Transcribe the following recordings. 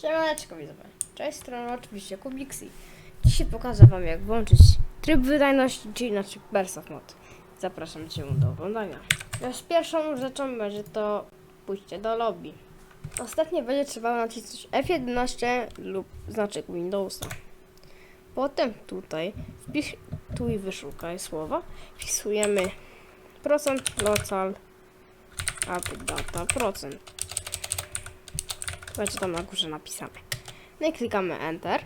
Siemaneczko widzowie, cześć strona oczywiście Kubixi. Dzisiaj pokażę wam jak włączyć tryb wydajności, czyli znaczy of Mod. Zapraszam cię do oglądania. Już pierwszą rzeczą będzie to pójście do lobby. Ostatnio będzie trzeba nacisnąć F11 lub znaczek Windowsa. Potem tutaj wpisz tu i wyszukaj słowa. Wpisujemy procent local updata procent. Będzie tam na górze napisane. No i klikamy Enter.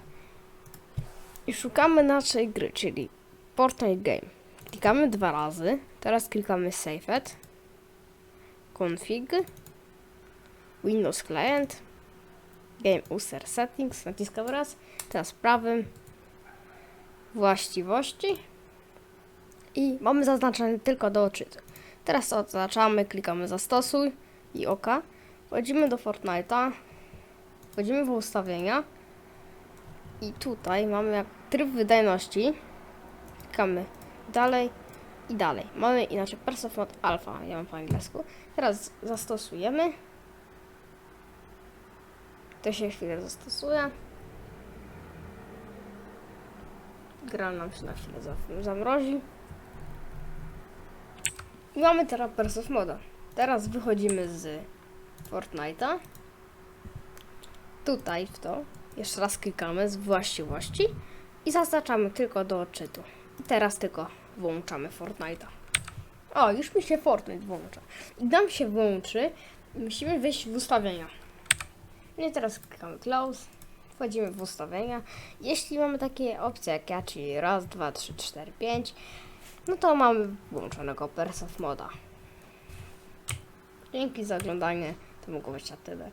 I szukamy naszej gry, czyli Fortnite Game. Klikamy dwa razy. Teraz klikamy Save It. Config. Windows Client. Game User Settings. Naciskam raz. Teraz prawym. Właściwości. I mamy zaznaczone tylko do odczytu. Teraz oznaczamy, klikamy zastosuj i OK. Wchodzimy do Fortnite'a. Wchodzimy w ustawienia i tutaj mamy tryb wydajności. Klikamy dalej i dalej. Mamy inaczej Persof Mod Alpha, ja mam po angielsku. Teraz zastosujemy. To się chwilę zastosuje. Gra nam się na chwilę za- zamrozi. I mamy teraz Persof Moda. Teraz wychodzimy z Fortnite'a tutaj w to. Jeszcze raz klikamy z właściwości i zaznaczamy tylko do odczytu. I teraz tylko włączamy Fortnite'a. O, już mi się Fortnite włącza. I nam się włączy, musimy wejść w ustawienia. No i teraz klikamy close, wchodzimy w ustawienia. Jeśli mamy takie opcje jak ja, czyli raz, dwa, trzy, cztery, pięć, no to mamy włączonego Persof Moda. Dzięki za oglądanie, to mogło być na tyle.